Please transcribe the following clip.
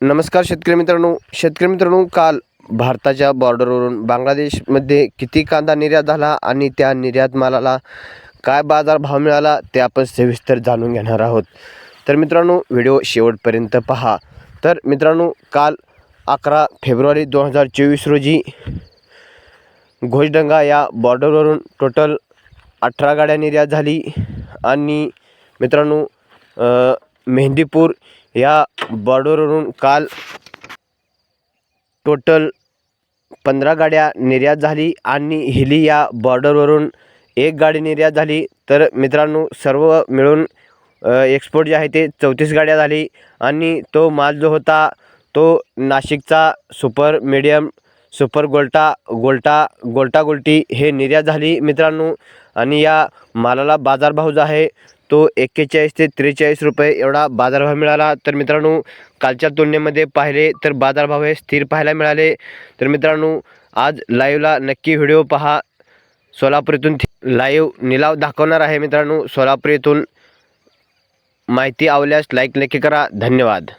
नमस्कार शेतकरी मित्रांनो. शेतकरी मित्रांनो काल भारताच्या बॉर्डरवरून बांगलादेशमध्ये किती कांदा निर्यात झाला आणि त्या निर्यात मालाला काय बाजार भाव मिळाला ते आपण सविस्तर जाणून घेणार आहोत. तर मित्रांनो व्हिडिओ शेवटपर्यंत पहा. तर मित्रांनो काल अकरा फेब्रुवारी दोन हजार चोवीस रोजी घोषडंगा या बॉर्डरवरून टोटल अठरा गाड्या निर्यात झाली. आणि मित्रांनो मेहंदीपूर या बॉर्डरवरून काल टोटल पंधरा गाड्या निर्यात झाली आणि हिली या बॉर्डरवरून एक गाडी निर्यात झाली. तर मित्रांनो सर्व मिळून एक्सपोर्ट जे आहे ते चौतीस गाड्या झाली आणि तो माल जो होता तो नाशिकचा सुपर मीडियम सुपर गोल्टा गोल्टा गोल्टा गोल्टी हे निर्यात झाली मित्रांनो. आणि या मालाला बाजारभाव जो आहे तो एक्केचाळीस ते त्रेचाळीस रुपये एवढा बाजारभाव मिळाला. तर मित्रांनो कालच्या तुलनेमध्ये पाहिले तर बाजारभाव हे स्थिर पाहायला मिळाले. तर मित्रांनो आज लाईव्हला नक्की व्हिडिओ पहा. सोलापूर येथून लाईव्ह निलाव दाखवणार आहे मित्रांनो. सोलापूर येथून माहिती आवल्यास लाईक नक्की करा. धन्यवाद.